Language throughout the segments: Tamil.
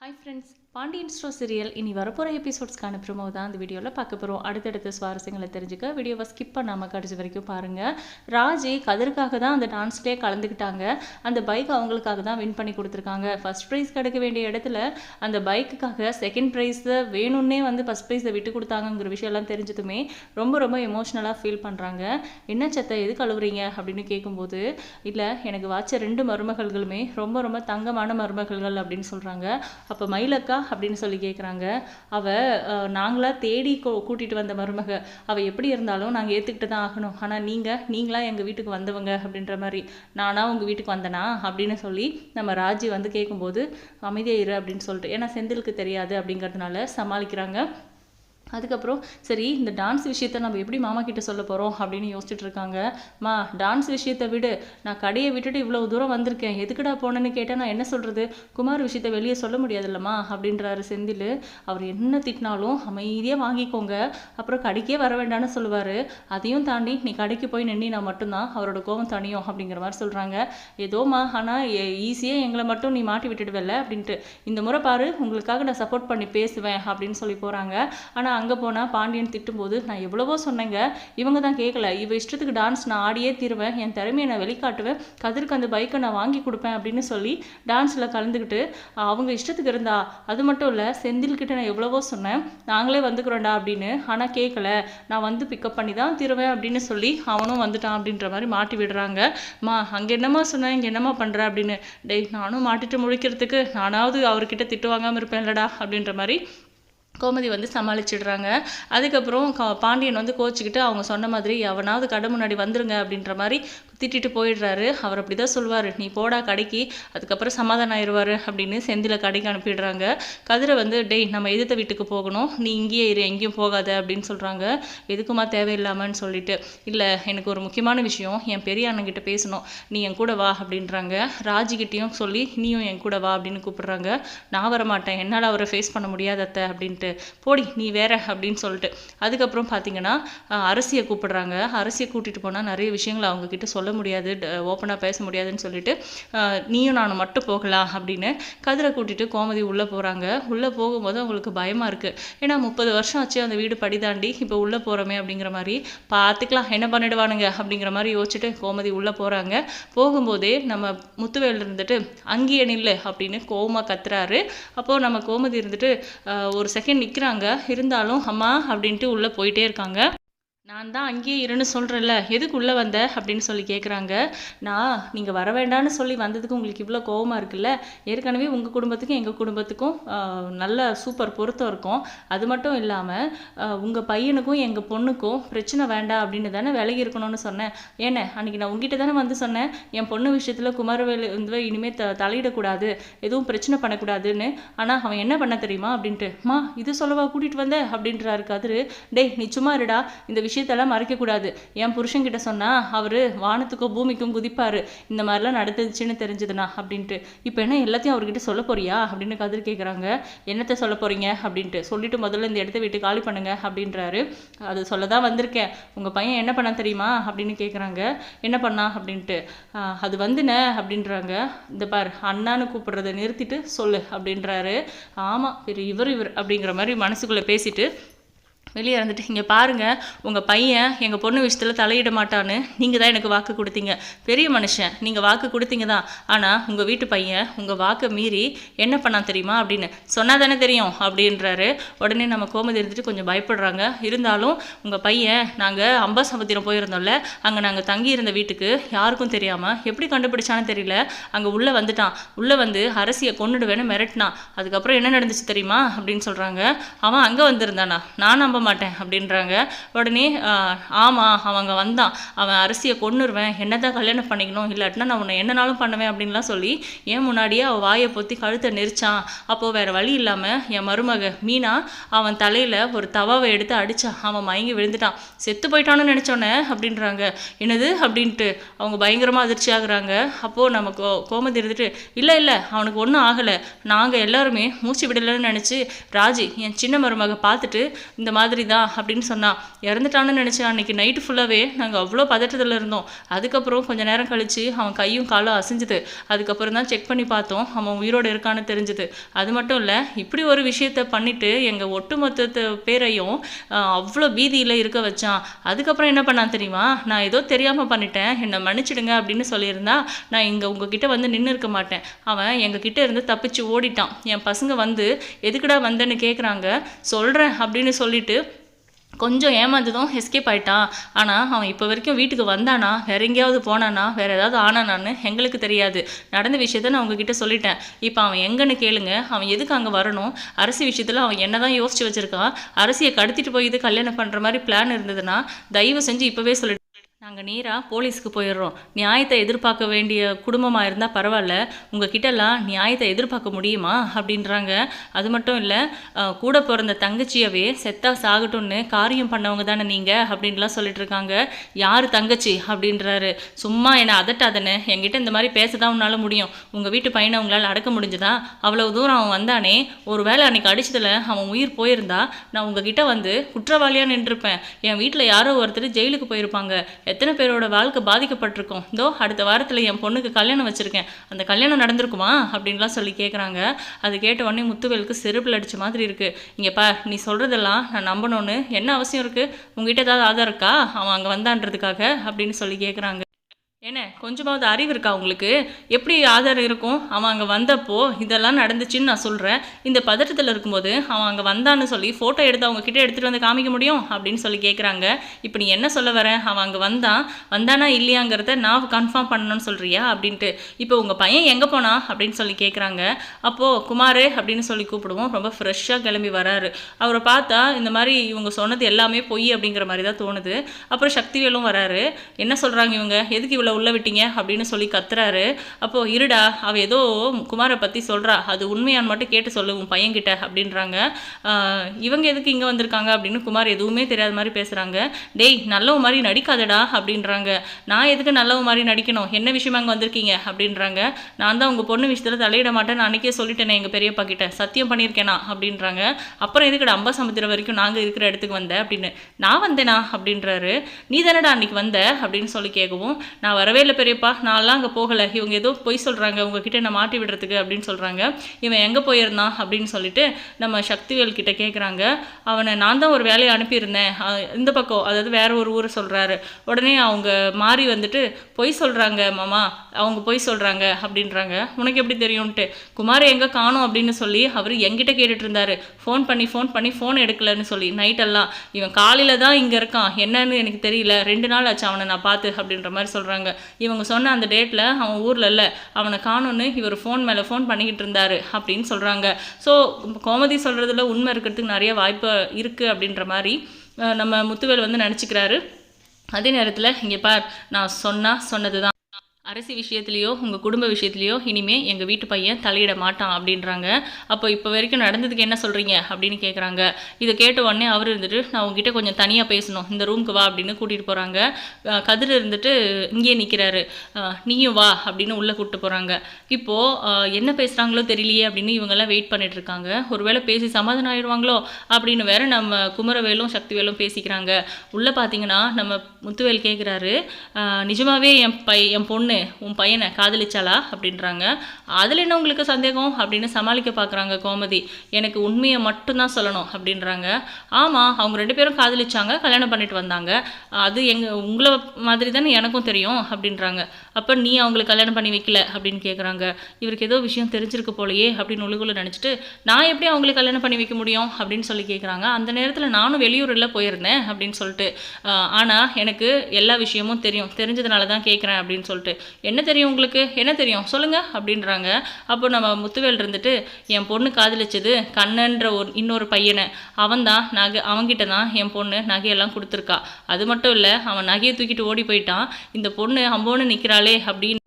Hi friends Pandian stores serial இனி வரப்போகிற எபிசோட்ஸ்க்கான ப்ரோமோ தான் இந்த வீடியோவில் பார்க்க போகிறோம் அடுத்தடுத்த சுவாரஸ்யங்களை தெரிஞ்சுக்க வீடியோவை ஸ்கிப் பண்ணாமல் கடைசி வரைக்கும் பாருங்கள் ராஜி கதருக்காக தான் அந்த டான்ஸ்லேயே கலந்துக்கிட்டாங்க. அந்த பைக் அவங்களுக்காக தான் வின் பண்ணி கொடுத்துருக்காங்க. ஃபர்ஸ்ட் ப்ரைஸ் கிடைக்க வேண்டிய இடத்துல அந்த பைக்குக்காக செகண்ட் ப்ரைஸை வேணும்னே வந்து ஃபஸ்ட் ப்ரைஸை விட்டு கொடுத்தாங்கங்கிற விஷயம்லாம் தெரிஞ்சதுமே ரொம்ப ரொம்ப எமோஷ்னலாக ஃபீல் பண்ணுறாங்க என்ன சத்த எது கழுவுறீங்க அப்படின்னு கேட்கும்போது இல்லை எனக்கு வாட்ச ரெண்டு மருமகள்களுமே ரொம்ப ரொம்ப தங்கமான மருமகள்கள் அப்படின்னு சொல்கிறாங்க அப்போ மயிலக்கா அப்படின்னு சொல்லி கேட்குறாங்க அவள் நாங்களாக தேடி கூட்டிகிட்டு வந்த மருமக. அவள் எப்படி இருந்தாலும் நாங்கள் ஏற்றுக்கிட்டு தான் ஆகணும் ஆனால் நீங்கள் நீங்களாக எங்கள் வீட்டுக்கு வந்தவங்க அப்படின்ற மாதிரி நானா உங்கள் வீட்டுக்கு வந்தனா அப்படின்னு சொல்லி நம்ம ராஜி வந்து கேட்கும்போது அமைதியாக இரு அப்படின்னு சொல்லிட்டு. ஏன்னா செந்திலுக்கு தெரியாது அப்படிங்கிறதுனால சமாளிக்கிறாங்க. அதுக்கப்புறம் சரி இந்த டான்ஸ் விஷயத்த நம்ம எப்படி மாமா கிட்ட சொல்ல போகிறோம் அப்படின்னு யோசிச்சுட்டு இருக்காங்க. மா டான்ஸ் விஷயத்தை விடு. நான் கடையை விட்டுட்டு இவ்வளோ தூரம் வந்திருக்கேன். எதுக்குடா போனேன்னு கேட்டால் நான் என்ன சொல்கிறது குமார் விஷயத்த வெளியே சொல்ல முடியாதுல்லம்மா அப்படின்றாரு செந்தில். அவர் என்ன திட்டினாலும் அமைதியாக வாங்கிக்கோங்க. அப்புறம் கடைக்கே வர வேண்டாம்னு சொல்லுவார். அதையும் தாண்டி நீ கடைக்கு போய் நின்னா மட்டும்தான் அவரோட கோபம் தனியும் அப்படிங்கிற மாதிரி சொல்கிறாங்க ஏதோமா ஆனால் ஈஸியாக எங்களை மட்டும் நீ மாட்டி விட்டுடுவல அப்படின்ட்டு. இந்த முறை பாரு உங்களுக்காக நான் சப்போர்ட் பண்ணி பேசுவேன் அப்படின்னு சொல்லி போகிறாங்க ஆனால் அங்கே போனால் பாண்டியன் திட்டும்போது நான் எவ்வளவோ சொன்னேங்க. இவங்க தான் கேட்கல இவ இஷ்டத்துக்கு டான்ஸ் நான் ஆடியே தீருவேன். என் திறமையை நான் வெளிக்காட்டுவேன். கதிர்க்கு அந்த பைக்கை நான் வாங்கி கொடுப்பேன் அப்படின்னு சொல்லி டான்ஸில் கலந்துக்கிட்டு அவங்க இஷ்டத்துக்கு இருந்தா அது மட்டும் இல்லை செந்தில்கிட்ட நான் எவ்வளவோ சொன்னேன். நாங்களே வந்துக்கிறோம்டா அப்படின்னு. ஆனால் கேட்கல நான் வந்து பிக்கப் பண்ணி தான் தீருவேன் அப்படின்னு சொல்லி அவனும் வந்துட்டான் அப்படின்ற மாதிரி மாட்டி விடுறாங்க. மா அங்கே என்னம்மா சொன்னேன் இங்கே என்னம்மா பண்ணுற அப்படின்னு. டெய் நானும் மாட்டிட்டு முழிக்கிறதுக்கு நானாவது அவர்கிட்ட திட்டு வாங்காமல் இருப்பேன்லடா அப்படின்ற மாதிரி கோமதி வந்து சமாளிச்சிடுறாங்க. அதுக்கப்புறம் கா பாண்டியன் வந்து கோச்சிக்கிட்டு அவங்க சொன்ன மாதிரி எவனாவது கடை முன்னாடி வந்துருங்க அப்படின்ற மாதிரி திட்டிட்டு போயிடுறாரு. அவர் அப்படி தான் சொல்லுவார் நீ போடா கடைக்கு அதுக்கப்புறம் சமாதானம் ஆயிடுவார் அப்படின்னு செந்தில கடைக்கு அனுப்பிடுறாங்க. கதிரை வந்து டெய் நம்ம எதிர்த்த வீட்டுக்கு போகணும். நீ இங்கேயே இரு எங்கேயும் போகாத அப்படின்னு சொல்கிறாங்க எதுக்குமா தேவையில்லாமன்னு சொல்லிட்டு இல்லை எனக்கு ஒரு முக்கியமான விஷயம். என் பெரிய அண்ணன்கிட்ட பேசணும். நீ என் கூட வா அப்படின்றாங்க. ராஜிக்கிட்டேயும் சொல்லி நீயும் என் கூட வா அப்படின்னு கூப்பிடுறாங்க. நான் வர மாட்டேன் என்னால் அவரை ஃபேஸ் பண்ண முடியாத அத்தை அப்படின்ட்டு. போடி நீ வேற அப்படின்னு சொல்லிட்டு. அதுக்கப்புறம் பார்த்தீங்கன்னா அரசியை கூப்பிடுறாங்க. அரசியை கூட்டிகிட்டு போனால் நிறைய விஷயங்களை அவங்க சொல்ல சொல்ல முடியாது ஓப்பனாக பேச முடியாதுன்னு சொல்லிட்டு நீயும் நானும் மட்டும் போகலாம் அப்படின்னு கதிரை கூட்டிட்டு கோமதி உள்ளே போகிறாங்க உள்ளே போகும்போது அவங்களுக்கு பயமாக இருக்குது ஏன்னா முப்பது வருஷம் ஆச்சு அந்த வீடு படி தாண்டி இப்போ உள்ளே போகிறோமே அப்படிங்கிற மாதிரி பார்த்துக்கலாம் என்ன பண்ணிடுவானுங்க அப்படிங்கிற மாதிரி யோசிச்சுட்டு கோமதி உள்ளே போகிறாங்க போகும்போதே நம்ம முத்துவேல் இருந்துட்டு அங்கேயே நில்லு அப்படின்னு கோமா கத்துறாரு. அப்போது நம்ம கோமதி இருந்துட்டு ஒரு செகண்ட் நிற்கிறாங்க இருந்தாலும் அம்மா அப்படின்ட்டு உள்ளே போயிட்டே இருக்காங்க. நான் தான் அங்கேயே இருன்னு சொல்கிறேன்ல எதுக்கு உள்ளே வந்த? அப்படின்னு சொல்லி கேட்குறாங்க நான் நீங்கள் வர வேண்டாம்னு சொல்லி வந்ததுக்கு உங்களுக்கு இவ்வளோ கோவமாக இருக்குல்ல? ஏற்கனவே உங்கள் குடும்பத்துக்கும் எங்கள் குடும்பத்துக்கும் நல்ல சூப்பர் பொருத்தம் இருக்கும். அது மட்டும் இல்லாமல் உங்கள் பையனுக்கும் எங்கள் பொண்ணுக்கும் பிரச்சனை வேண்டாம் அப்படின்னு தானே விலகி இருக்கணும்னு சொன்னேன். ஏன்னே அன்றைக்கி நான் உங்ககிட்ட தானே வந்து சொன்னேன். என் பொண்ணு விஷயத்தில் குமாரவேலு வந்து இனிமேல் த தலையிடக்கூடாது. எதுவும் பிரச்சனை பண்ணக்கூடாதுன்னு. ஆனால் அவன் என்ன பண்ண தெரியுமா? அப்படின்ட்டு. மா இது சொல்லவா கூட்டிகிட்டு வந்த? அப்படின்றாரு கதிரு. டேய் நீ சும்மா இருடா. இந்த விஷயம் விஷயத்தெல்லாம் மறைக்கக்கூடாது. என் புருஷன்கிட்ட சொன்னால் அவர் வானத்துக்கும் பூமிக்கும் குதிப்பார். இந்த மாதிரிலாம் நடந்துச்சுன்னு தெரிஞ்சதுண்ணா அப்படின்ட்டு. இப்போ என்ன எல்லாத்தையும் அவர்கிட்ட சொல்ல போறியா? அப்படின்னு கதிர் கேட்குறாங்க என்னத்தை சொல்ல போகிறீங்க அப்படின்ட்டு. சொல்லிட்டு முதல்ல இந்த இடத்த விட்டு காலி பண்ணுங்க அப்படின்றாரு. அது சொல்ல தான் வந்திருக்கேன். உங்கள் பையன் என்ன பண்ண தெரியுமா? அப்படின்னு கேட்குறாங்க என்ன பண்ணா? அப்படின்ட்டு. அது வந்துன அப்படின்றாங்க. இந்த பார் அண்ணான்னு கூப்பிடுறத நிறுத்திட்டு சொல்லு அப்படின்றாரு. ஆமாம் இவர் இவர் அப்படிங்கிற மாதிரி மனசுக்குள்ளே பேசிட்டு வெளியே இருந்துட்டு இங்கே பாருங்கள் உங்கள் பையன் எங்கள் பொண்ணு விஷயத்தில் தலையிட மாட்டான்னு நீங்கள் தான் எனக்கு வாக்கு கொடுத்தீங்க. பெரிய மனுஷன் நீங்கள் வாக்கு கொடுத்தீங்க தான். ஆனால் உங்கள் வீட்டு பையன் உங்கள் வாக்கை மீறி என்ன பண்ணான் தெரியுமா? அப்படின்னு சொன்னால் தானே தெரியும் அப்படின்றாரு. உடனே நம்ம கோமதி இருந்துட்டு கொஞ்சம் பயப்படுறாங்க. இருந்தாலும் உங்கள் பையன் நாங்கள் அம்பாசமுத்திரம் போயிருந்தோம்ல அங்கே நாங்கள் தங்கி இருந்த வீட்டுக்கு யாருக்கும் தெரியாமல் எப்படி கண்டுபிடிச்சான்னு தெரியல. அங்கே உள்ளே வந்துட்டான். உள்ளே வந்து அரசியை கொண்டுடுவேன்னு மிரட்டினான். அதுக்கப்புறம் என்ன நடந்துச்சு தெரியுமா? அப்படின்னு சொல்கிறாங்க அவன் அங்கே வந்திருந்தானா? நான் நம்ப மாட்டேன் அப்படின்றாங்க. உடனே ஆமாம் அவங்க வந்தான். அவன் அரசியை கொன்னுருவேன். என்னதான் கல்யாணம் பண்ணிக்கணும்? இல்லாட்டினா நான் உன்னை என்னனாலும் பண்ணுவேன் அப்படின்லாம் சொல்லி ஏன் முன்னாடியே அவள் வாயை பொத்தி கழுத்தை நெரிச்சான். அப்போது வேற வழி இல்லாமல் என் மருமக மீனா அவன் தலையில் ஒரு தவாவை எடுத்து அடித்தான் அவன் மயங்கி விழுந்துட்டான். செத்து போயிட்டான்னு நினச்சோன்னே அப்படின்றாங்க. என்னது? அப்படின்ட்டு அவங்க பயங்கரமாக அதிர்ச்சி ஆகுறாங்க அப்போது நம்ம கோ கோமதி இருந்துட்டு இல்லை இல்லை அவனுக்கு ஒன்றும் ஆகலை. நாங்கள் எல்லாருமே மூச்சு விடலைன்னு நினச்சி ராஜி என் சின்ன மருமக பார்த்துட்டு இந்த மாதிரி மாதிரி தான் அப்படின்னு சொன்னான் இறந்துட்டான்னு நினச்சேன் அன்னைக்கு நைட்டு ஃபுல்லாகவே நாங்கள் அவ்வளோ பதட்டத்தில் இருந்தோம். அதுக்கப்புறம் கொஞ்ச நேரம் கழித்து அவன் கையும் காலும் அசைஞ்சுது. அதுக்கப்புறம் தான் செக் பண்ணி பார்த்தோம் அவன் உயிரோடு இருக்கான்னு தெரிஞ்சுது. அது மட்டும் இல்லை இப்படி ஒரு விஷயத்த பண்ணிவிட்டு எங்கள் ஒட்டுமொத்த பேரையும் அவ்வளோ பீதியில் இருக்க வச்சான். அதுக்கப்புறம் என்ன பண்ணான் தெரியுமா? நான் ஏதோ தெரியாமல் பண்ணிட்டேன் என்னை மன்னிச்சிடுங்க அப்படின்னு சொல்லியிருந்தா நான் இங்கே உங்ககிட்ட வந்து நின்று இருக்க மாட்டேன். அவன் எங்ககிட்ட இருந்து தப்பிச்சு ஓடிட்டான். என் பசங்க வந்து எதுக்குடா வந்தேன்னு கேட்குறாங்க சொல்கிறேன் அப்படின்னு சொல்லிட்டு கொஞ்சம் ஏமாந்ததும் எஸ்கேப் ஆயிட்டான் ஆனால் அவன் இப்போ வரைக்கும் வீட்டுக்கு வந்தானா? வேற எங்கேயாவது போனானா? வேற ஏதாவது ஆனானான்னு எங்களுக்கு தெரியாது. நடந்த விஷயத்த நான் உங்ககிட்ட சொல்லிட்டேன். இப்போ அவன் எங்கன்னு கேளுங்க. அவன் எதுக்கு அங்கே வரணும்? அரசி விஷயத்தில் அவன் என்னதான் யோசிச்சு வச்சிருக்கான் அரசியை கடத்திட்டு போய் இது கல்யாணம் பண்ணுற மாதிரி பிளான் இருந்ததுன்னா தயவு செஞ்சு இப்போவே சொல்லி நாங்கள் நேராக போலீஸ்க்கு போயிடுறோம். நியாயத்தை எதிர்பார்க்க வேண்டிய குடும்பமாக இருந்தால் பரவாயில்ல. உங்கள் கிட்டலாம் நியாயத்தை எதிர்பார்க்க முடியுமா? அப்படின்றாங்க. அது மட்டும் இல்லை கூட பிறந்த தங்கச்சியவே செத்தா சாகட்டும்னு காரியம் பண்ணவங்க தானே நீங்கள் அப்படின்லாம் சொல்லிட்டு இருக்காங்க. யார் தங்கச்சி? அப்படின்றாரு. சும்மா என்னை அதட்டாதன்னு என்கிட்ட இந்த மாதிரி பேச தான் உன்னால் முடியும். உங்கள் வீட்டு பையனை உங்களால் அடக்க முடிஞ்சுதா? அவ்வளோ தூரம் அவன் வந்தானே. ஒரு வேளை அன்றைக்கி அடிச்சதில் அவன் உயிர் போயிருந்தா? நான் உங்ககிட்ட வந்து குற்றவாளியாக நின்றுருப்பேன் என் வீட்டில் யாரோ ஒருத்தர் ஜெயிலுக்கு போயிருப்பாங்க. எத்தனை பேரோட வாழ்க்கை பாதிக்கப்பட்டிருக்கும்? இதோ அடுத்த வாரத்தில் என் பொண்ணுக்கு கல்யாணம் வச்சுருக்கேன். அந்த கல்யாணம் நடந்திருக்குமா? அப்படின்லாம் சொல்லி கேட்குறாங்க அது கேட்ட உடனே முத்துவேலுக்கு செருப்பில் அடித்த மாதிரி இருக்குது இங்கே பா நீ சொல்கிறதெல்லாம் நான் நம்பணும்னு. என்ன அவசியம் இருக்குது உங்ககிட்ட ஏதாவது ஆதாரம் இருக்கா? அவன் அங்கே வந்தான்றதுக்காக அப்படின்னு சொல்லி கேட்குறாங்க என்ன கொஞ்சமாவது அறிவு இருக்கா உங்களுக்கு? எப்படி ஆதாரம் இருக்கும்? அவன் அங்கே வந்தப்போ இதெல்லாம் நடந்துச்சுன்னு நான் சொல்கிறேன் இந்த பதட்டத்தில் இருக்கும்போது அவன் அங்கே வந்தான்னு சொல்லி ஃபோட்டோ எடுத்து அவங்க கிட்டே எடுத்துகிட்டு வந்து காமிக்க முடியும் அப்படின்னு சொல்லி கேட்குறாங்க இப்போ நீ என்ன சொல்ல வரேன் அவன் அங்கே வந்தான் வந்தானா இல்லையாங்கிறத நான் கன்ஃபார்ம் பண்ணணும்னு சொல்கிறியா அப்படின்ட்டு. இப்போ உங்கள் பையன் எங்கே போனா? அப்படின்னு சொல்லி கேட்குறாங்க அப்போது குமார் அப்படின்னு சொல்லி கூப்பிடுவோம். ரொம்ப ஃப்ரெஷ்ஷாக கிளம்பி வராரு. அவரை பார்த்தா இந்த மாதிரி இவங்க சொன்னது எல்லாமே பொய் அப்படிங்கிற மாதிரி தான் தோணுது. அப்புறம் சக்திவேலும் வராரு. என்ன சொல்கிறாங்க இவங்க? எதுக்கு இவ்வளோ உள்ள விட்டீங்க அப்படின்னு சொல்லி கத்துறாரு. அப்போது இருடா அவ ஏதோ குமாரை பற்றி சொல்கிறா அது உண்மையான்னு மட்டும் கேட்டு சொல்லு உன் பையன்கிட்ட அப்படின்றாங்க. இவங்க எதுக்கு இங்கே வந்திருக்காங்க அப்படின்னு குமார் எதுவுமே தெரியாத மாதிரி பேசுகிறாங்க டேய் நல்லவ மாதிரி நடிக்காதடா அப்படின்றாங்க. நான் எதுக்கு நல்லவ மாதிரி நடிக்கணும்? என்ன விஷயமா அங்கே வந்திருக்கீங்க? அப்படின்றாங்க. நான் தான் உங்கள் பொண்ணு விஷயத்தில் தலையிட மாட்டேன். நான் அன்றைக்கே சொல்லிட்டேனே எங்கள் பெரியப்பா கிட்ட. சத்தியம் பண்ணியிருக்கேனா? அப்படின்றாங்க. அப்புறம் எதுக்குடா அம்பாசமுத்திரம் வரைக்கும் நாங்கள் இருக்கிற இடத்துக்கு வந்தேன் அப்படின்னு? நான் வந்தேனா? அப்படின்றாரு. நீ தானடா அன்னைக்கு வந்த? அப்படின்னு சொல்லி கேட்கவும் நான் வரவே இல்லை பெரியப்பா. நான்லாம் அங்கே போகலை. இவங்க ஏதோ பொய் சொல்கிறாங்க உங்ககிட்ட நான் மாட்டி விடுறதுக்கு அப்படின்னு சொல்கிறாங்க இவன் எங்கே போயிருந்தான் அப்படின்னு சொல்லிட்டு நம்ம சக்திவேல் கிட்ட கேட்குறாங்க அவனை நான் தான் ஒரு வேலையை அனுப்பியிருந்தேன். இந்த பக்கம். அதாவது வேற ஒரு ஊரை சொல்கிறாரு உடனே அவங்க மாறி வந்துட்டு பொய் சொல்கிறாங்க மாமா. அவங்க பொய் சொல்கிறாங்க அப்படின்றாங்க. உனக்கு எப்படி தெரியும்ன்ட்டு. குமார் எங்கே காணும் அப்படின்னு சொல்லி அவர் எங்கிட்ட கேட்டுட்டு இருந்தாரு ஃபோன் பண்ணி ஃபோன் பண்ணி ஃபோன் எடுக்கலன்னு சொல்லி. நைட்டெல்லாம் இவன் காலையில் தான் இங்கே இருக்கான். என்னன்னு எனக்கு தெரியல. ரெண்டு நாள் ஆச்சு அவனை நான் பார்த்து அப்படின்ற மாதிரி சொல்கிறாங்க இவங்க சொன்ன அந்த டேட்டில் அவன் ஊரில் இல்லை அவனை காணோன்னு இவர் ஃபோன் மேலே ஃபோன் பண்ணிக்கிட்டு இருந்தாரு அப்படின்னு சொல்கிறாங்க ஸோ கோமதி சொல்கிறதுல உண்மை இருக்கிறதுக்கு நிறைய வாய்ப்பு இருக்குது அப்படின்ற மாதிரி நம்ம முத்துவேல் வந்து நினச்சிக்கிறாரு. அதே நேரத்தில் இங்கே பார் நான் சொன்னால் சொன்னது தான் அரசி விஷயத்துலையோ உங்கள் குடும்ப விஷயத்துலையோ இனிமே எங்கள் வீட்டு பையன் தலையிட மாட்டான் அப்படின்றாங்க. அப்போ இப்போ வரைக்கும் நடந்ததுக்கு என்ன சொல்கிறீங்க அப்படின்னு கேட்குறாங்க இதை கேட்ட உடனே அவர் இருந்துட்டு நான் உங்ககிட்ட கொஞ்சம் தனியாக பேசணும். இந்த ரூமுக்கு வா அப்படின்னு கூட்டிகிட்டு போகிறாங்க கதிர் இருந்துட்டு இங்கேயே நிற்கிறாரு நீயும் வா அப்படின்னு உள்ளே கூப்பிட்டு போகிறாங்க இப்போது என்ன பேசுகிறாங்களோ தெரியலையே அப்படின்னு இவங்கெல்லாம் வெயிட் பண்ணிட்டு இருக்காங்க. ஒருவேளை பேசி சமாதானம் ஆயிடுவாங்களோ அப்படின்னு வேற நம்ம குமரவேலும் சக்திவேலும் பேசிக்கிறாங்க. உள்ளே பார்த்தீங்கன்னா நம்ம முத்துவேல் கேட்குறாரு நிஜமாகவே என் பை என் பொண்ணு உன் பையனை காதலிச்சாளா அப்படின்றாங்க. அதில் என்ன உங்களுக்கு சந்தேகம்? அப்படின்னு சமாளிக்க பார்க்குறாங்க கோமதி. எனக்கு உண்மையை மட்டும்தான் சொல்லணும் அப்படின்றாங்க. ஆமாம் அவங்க ரெண்டு பேரும் காதலிச்சாங்க கல்யாணம் பண்ணிட்டு வந்தாங்க. அது எங்கள் உங்களை மாதிரி தானே எனக்கும் தெரியும் அப்படின்றாங்க. அப்போ நீ அவங்களுக்கு கல்யாணம் பண்ணி வைக்கல அப்படின்னு கேட்குறாங்க இவருக்கு ஏதோ விஷயம் தெரிஞ்சிருக்கு போலையே அப்படின்னு உள்ளுக்குள்ள நினச்சிட்டு நான் எப்படி அவங்களுக்கு கல்யாணம் பண்ணி வைக்க முடியும் அப்படின்னு சொல்லி கேட்குறாங்க அந்த நேரத்தில் நானும் வெளியூரில் போயிருந்தேன் அப்படின்னு சொல்லிட்டு ஆனால் எனக்கு எல்லா விஷயமும் தெரியும். தெரிஞ்சதுனால தான் கேட்குறேன் அப்படின்னு சொல்லிட்டு என்ன தெரியும் உங்களுக்கு? என்ன தெரியும்? சொல்லுங்கள் அப்படின்றாங்க. அப்போ நம்ம முத்துவேல் இருந்துட்டு என் பொண்ணு காதலிச்சது கண்ணன்ற ஒரு இன்னொரு பையனை. அவன் தான் நகை அவன்கிட்ட தான் என் பொண்ணு நகையெல்லாம் கொடுத்துருக்கா. அது மட்டும் இல்லை அவன் நகையை தூக்கிட்டு ஓடி போயிட்டான். இந்த பொண்ணு அம்போன்னு நிற்கிறாளே அப்படின்னு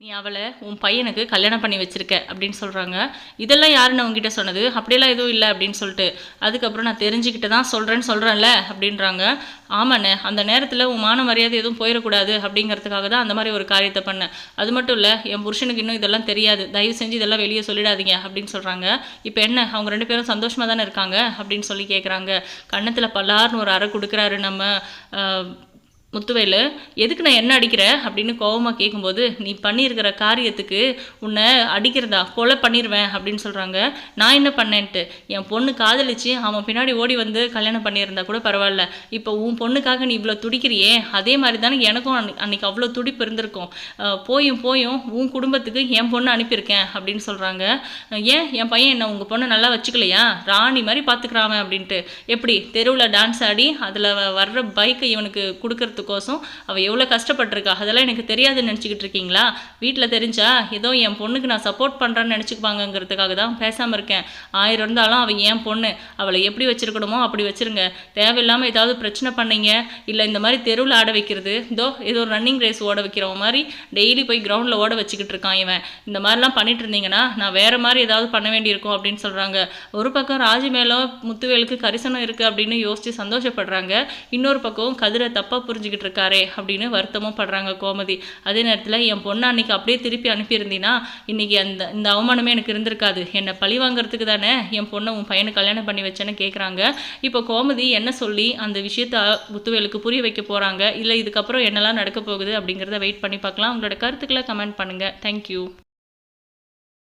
நீ அவளை உன் பையனுக்கு கல்யாணம் பண்ணி வச்சிருக்க அப்படின்னு சொல்கிறாங்க இதெல்லாம் யாருன்னு உங்ககிட்ட சொன்னது? அப்படியெல்லாம் எதுவும் இல்லை அப்படின்னு சொல்லிட்டு. அதுக்கப்புறம் நான் தெரிஞ்சுக்கிட்டு தான் சொல்கிறேன்னு சொல்கிறேன்ல அப்படின்றாங்க. ஆமாண்ணே அந்த நேரத்தில் உன் மான மரியாதை எதுவும் போயிடக்கூடாது அப்படிங்கிறதுக்காக தான் அந்த மாதிரி ஒரு காரியத்தை பண்ணேன். அது மட்டும் இல்லை என் புருஷனுக்கு இன்னும் இதெல்லாம் தெரியாது. தயவு செஞ்சு இதெல்லாம் வெளியே சொல்லிடாதீங்க அப்படின்னு சொல்கிறாங்க இப்போ என்ன அவங்க ரெண்டு பேரும் சந்தோஷமாக தானே இருக்காங்க அப்படின்னு சொல்லி கேட்குறாங்க கன்னத்தில் பல்லார்னு ஒரு அறை கொடுக்குறாரு நம்ம முத்துவேலு எதுக்கு நான் என்ன அடிக்கிற? அப்படின்னு கோவமாக கேட்கும்போது நீ பண்ணியிருக்கிற காரியத்துக்கு உன்னை அடிக்கிறதா? கொலை பண்ணிடுவேன் அப்படின்னு சொல்கிறாங்க நான் என்ன பண்ணேன்ட்டு? என் பொண்ணு காதலிச்சு அவன் பின்னாடி ஓடி வந்து கல்யாணம் பண்ணியிருந்தா கூட பரவாயில்ல. இப்போ உன் பொண்ணுக்காக நீ இவ்வளோ துடிக்கிறியே? அதே மாதிரி தானே எனக்கும் அன்னைக்கு அன்னைக்கு அவ்வளோ துடிப்பு இருந்திருக்கும். போயும் போயும் உன் குடும்பத்துக்கு என் பொண்ணு அனுப்பியிருக்கேன் அப்படின்னு சொல்கிறாங்க ஏன்? என் பையன் என்ன உங்கள் பொண்ணை நல்லா வச்சுக்கலையா? ராணி மாதிரி பார்த்துக்கிறான் அப்படின்ட்டு. எப்படி? தெருவில் டான்ஸ் ஆடி அதில் வர்ற பைக்கை இவனுக்கு கோசம் அவள் எவ்வளோ கஷ்டப்பட்டிருக்கா? அதெல்லாம் எனக்கு தெரியாதுன்னு நினச்சிக்கிட்டு இருக்கீங்களா? வீட்டில் தெரிஞ்சா ஏதோ என் பொண்ணுக்கு நான் சப்போர்ட் பண்ணுறேன்னு நினச்சிக்குவாங்கங்கிறதுக்காக தான் பேசாமல் இருக்கேன். ஆயிரம் இருந்தாலும் அவள் என் பொண்ணு. அவளை எப்படி வச்சிருக்கணுமோ அப்படி வச்சிருங்க. தேவையில்லாமல் ஏதாவது பிரச்சனை பண்ணீங்க. இல்லை இந்த மாதிரி தெருவில் ஆட வைக்கிறது. இதோ ஏதோ ரன்னிங் ரேஸ் ஓட வைக்கிறவன் மாதிரி டெய்லி போய் கிரவுண்டில் ஓட வச்சுக்கிட்டு இருக்கான் இவன். இந்த மாதிரிலாம் பண்ணிட்டு இருந்தீங்கன்னா நான் வேற மாதிரி ஏதாவது பண்ண வேண்டியிருக்கும் அப்படின்னு சொல்கிறாங்க ஒரு பக்கம் ராஜி மேலே முத்துவேலுக்கு கரிசனம் இருக்குது அப்படின்னு யோசித்து சந்தோஷப்படுறாங்க. இன்னொரு பக்கம் கதிரை தப்பாக புரிஞ்சுக்கிட்டு இருக்காரே அப்படின்னு வருத்தமும் படுறாங்க கோமதி. அதே நேரத்தில் என் பொண்ணை அன்னைக்கு அப்படியே திருப்பி அனுப்பியிருந்தீன்னா இன்னைக்கு அந்த இந்த அவமானமே எனக்கு இருந்திருக்காது. என்னை பழி வாங்குறதுக்கு தானே என் பொண்ணை உன் பையனை கல்யாணம் பண்ணி வச்சேன்னு கேட்குறாங்க இப்போ கோமதி என்ன சொல்லி அந்த விஷயத்த முத்துவேலுக்கு புரிய வைக்க போகிறாங்க இல்லை இதுக்கப்புறம் என்னெல்லாம் நடக்க போகுது அப்படிங்கிறத வெயிட் பண்ணி பார்க்கலாம். உங்களோட கருத்துக்களை கமெண்ட் பண்ணுங்கள் தேங்க்யூ